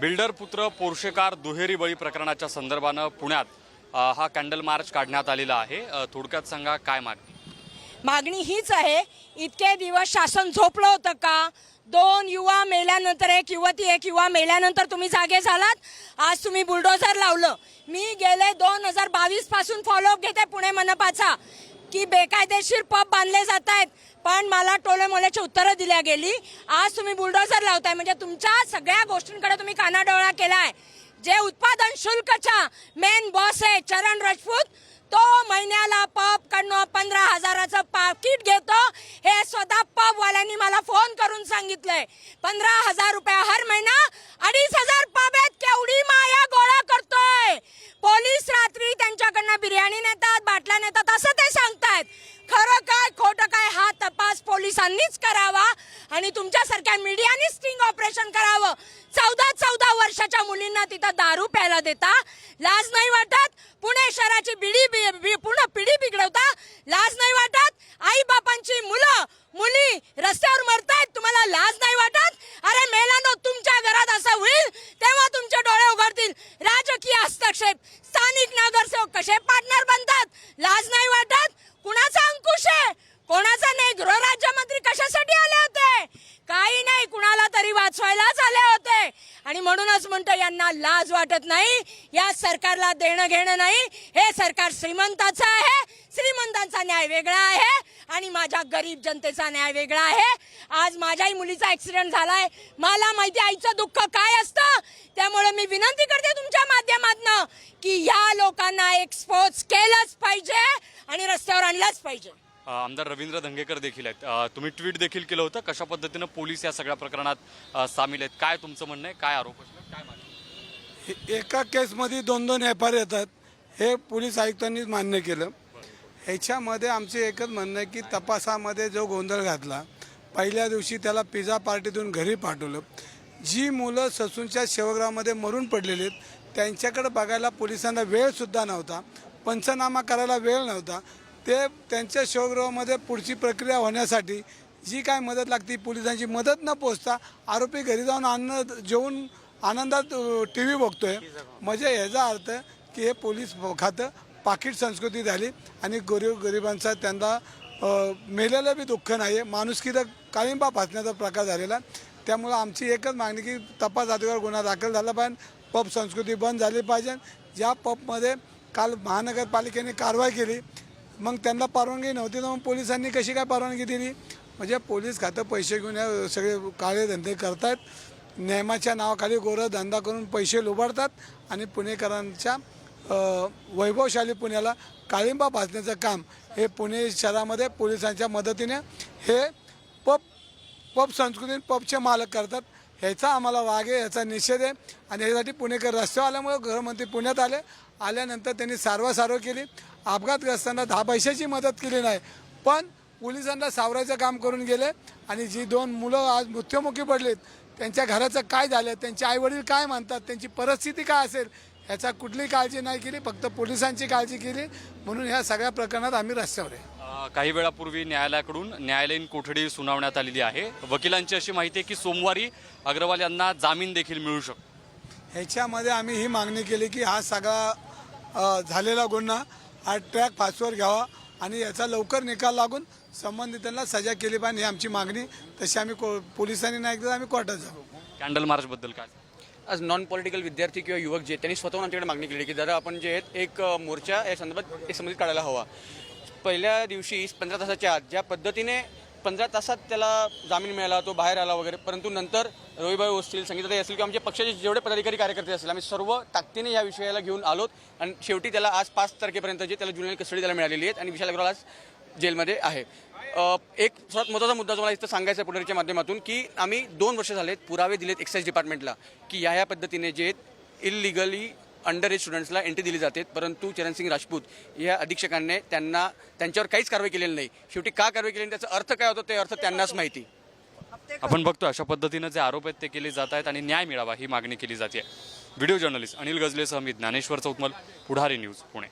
Builder पुत्र पोर्शेकार दुहेरी बळी प्रकरणाच्या संदर्भानं पुण्यात हा कॅन्डल मार्च काढण्यात आलेला आहे. थोडक्यात सांगा काय मागणी? मागणी हीच आहे इतके दिवस शासन झोपलं होतं का? दोन युवा मेल्यानंतर एक युवती एक युवा मेल्यानंतर तुम्ही जागे झालात? आज तुम्ही बुलडोझर लावलं. मी गेले दोन हजार बावीसपासून फॉलोअप घेते पुणे मनपाचा. की बेकायदेशीर पब बांधले जात आहेत पण मला टोले मोल्याची उत्तरं दिल्या गेली. आज तुम्ही बुलडोझर लावताय. म्हणजे तुमच्या सगळ्या गोष्टींकडे तुम्ही कानाडोळा केलाय. जे उत्पादन शुल्कचा मेन बॉस आहे चरण राजपूत तो महिन्याला पब कडनं पंधरा हजाराचं पाकिट घेतो. हे स्वतः पबवाल्यांनी मला फोन करून सांगितलंय. पंधरा हजार रुपये हर महिना अडीच हजार करावा आणि तुमच्यासारख्या मीडियाने स्टिंग ऑपरेशन करावं. चौदा चौदा वर्षाच्या मुलींना तिथं दारू प्यायला देता. लाज नाही वाटत. पुणे शहराची बिडी पूर्ण पिढी बिघडवता. लाज नाही वाटत. आई बापांची मुलं मुली रस्त्यावर मरतायत. तुम्हाला लाज नाही वाटत? अरे मेलानो तुमच्या घरात असं होईल? तेव्हा तुमचे डोळे उघडतील. राजकीय हस्तक्षेप. स्थानिक नगरसेवक कसे पार्टनर बनतात? लाज नाही वाटत? कुणाचा अंकुश आहे? कोणाचा नाही गृहराज्यमंत्री कशासाठी आले होते काही नाही कुणाला तरी वाचवायलाच आले होते आणि म्हणूनच म्हणतो यांना लाज वाटत नाही या सरकारला देणं घेणं नाही. हे सरकार श्रीमंताचं आहे श्रीमंतांचा न्याय वेगळा आहे आणि माझ्या गरीब जनतेचा न्याय वेगळा आहे. आज माझ्याही मुलीचा ऍक्सिडेंट झालाय. मला माहिती आईचं दुःख काय असतं? त्यामुळे मी विनंती करते तुमच्या माध्यमातनं की या लोकांना एक्सपोज केलंच पाहिजे आणि रस्त्यावर आणलंच पाहिजे. आमदार रवींद्र धंगेकर देखील आहेत. तुम्ही ट्विट देखील केलं होतं कशा पद्धतीनं पोलीस या सगळ्या प्रकरणात सामील आहेत? काय तुमचं म्हणणं आहे? काय आरोप काय हे- एका केसमध्ये दोन दोन एफ आर येतात. हे पोलीस आयुक्तांनीच मान्य केलं. ह्याच्यामध्ये आमचे एकच म्हणणं आहे की तपासामध्ये जो गोंधळ घातला पहिल्या दिवशी त्याला पिझ्झा पार्टीतून घरी पाठवलं. जी मुलं ससूनच्या सेवाग्रामध्ये मरून पडलेली आहेत त्यांच्याकडे बघायला पोलिसांना वेळसुद्धा नव्हता. पंचनामा करायला वेळ नव्हता. ते त्यांच्या शवगृहामध्ये पुढची प्रक्रिया होण्यासाठी जी काय मदत लागते पोलिसांची मदत न पोचता आरोपी घरी जाऊन अन्न जेवून आनंदात टी व्ही बघतोय. म्हणजे याचा अर्थ की हे पोलीस खातं पाकिट संस्कृती झाली आणि गरीब गरिबांचा त्यांना अ, मेलेलं बी दुःख नाही आहे माणुसकीचा काळिंबा फासण्याचा प्रकार झालेला. त्यामुळं आमची एकच मागणी की तपास अधिकार गुन्हा दाखल झाला पाहिजे पब संस्कृती बंद झाली पाहिजे. ज्या पबमध्ये काल महानगरपालिकेने कारवाई केली मग त्यांना परवानगी नव्हती तर मग पोलिसांनी कशी काय परवानगी दिली? म्हणजे पोलीस खातं पैसे घेऊन या सगळे काळे धंदे करतात नियमाच्या नावाखाली गोरं धंदा करून पैसे लुबाडतात आणि पुणेकरांच्या वैभवशाली पुण्याला काळिंबा भाजण्याचं काम हे पुणे शहरामध्ये पोलिसांच्या मदतीने हे पब पब संस्कृती पबचे मालक करतात. ह्याचा आम्हाला वाग आहे ह्याचा निषेध आहे आणि ह्यासाठी पुणेकर रस्त्यावर आल्यामुळे गृहमंत्री पुण्यात आले. आल्यानंतर त्यांनी सारवासारव केली. अपघातग्रस्तांना दहा पैशाची मदत केली नाही. पण पोलिसांना सावरायचं काम करून गेले आणि जी दोन मुलं आज मृत्युमुखी पडलीत त्यांच्या घराचं काय झालं त्यांचे आईवडील काय म्हणतात त्यांची परिस्थिती काय असेल ह्याचा कुठलीही काळजी नाही केली फक्त पोलिसांची काळजी केली. म्हणून ह्या सगळ्या प्रकरणात आम्ही रस्त्यावर आहे. काही वेळापूर्वी न्यायालयाकडून न्यायालयीन कोठडी सुनावण्यात आलेली आहे. वकिलांची अशी माहिती आहे की सोमवारी अग्रवाल यांना जामीन देखील मिळू शकतो. ह्याच्यामध्ये आम्ही ही मागणी केली की हा सगळा झालेला गुन्हा हा ट्रॅक फास्टवर घ्यावा आणि याचा लवकर निकाल लागून संबंधितांना सजा केली पाहिजे ही आमची मागणी. तशी आम्ही को पोलिसांनी नाही केलं आम्ही कोर्टात जाऊ. कॅन्डल मार्चबद्दल काय? आज नॉन पॉलिटिकल विद्यार्थी किंवा युवक जे आहेत, त्यांनी स्वतःहून आमच्याकडे मागणी केली की दादा आपण जे आहेत एक मोर्चा या संदर्भात एक संबंधित काढायला हवा. पहिल्या दिवशी पंधरा तासाच्या आत ज्या पद्धतीने पंधरा तासात त्याला जामीन मिळाला तो बाहेर आला वगैरे. परंतु नंतर रविभाई असतील संगीताताई असतील किंवा आमच्या पक्षाचे जेवढे पदाधिकारी कार्यकर्ते असतील आम्ही सर्व ताकदीने या विषयाला घेऊन आलोत. आणि शेवटी त्याला आज पाच तारखेपर्यंत जे त्याला ज्युनियर कस्टडी त्याला मिळालेली आहेत आणि विशाल अग्रवाल आज जेलमध्ये आहे. एक सर्वात महत्त्वाचा मुद्दा जो मला इथं सांगायचा आहे पुढारीच्या माध्यमातून की आम्ही दोन वर्ष झालेत पुरावे दिलेत एक्साईज डिपार्टमेंटला की या ह्या पद्धतीने जे इलिगली अंडर एज स्टुडंट्सला एंट्री दिली जाते. परंतु चरणसिंग राजपूत या अधीक्षकांनी त्यांना त्यांच्यावर काहीच कारवाई केलेली नाही. शेवटी का कारवाई केली त्याचा अर्थ काय होतो ते अर्थ त्यांनाच माहिती. आपण बघतो अशा पद्धतीनं जे आरोप आहेत ते केले जात आहेत आणि न्याय मिळावा ही मागणी केली जाते. व्हिडिओ जर्नलिस्ट अनिल गजलेसह मी ज्ञानेश्वर चौतमल पुढारी न्यूज पुणे.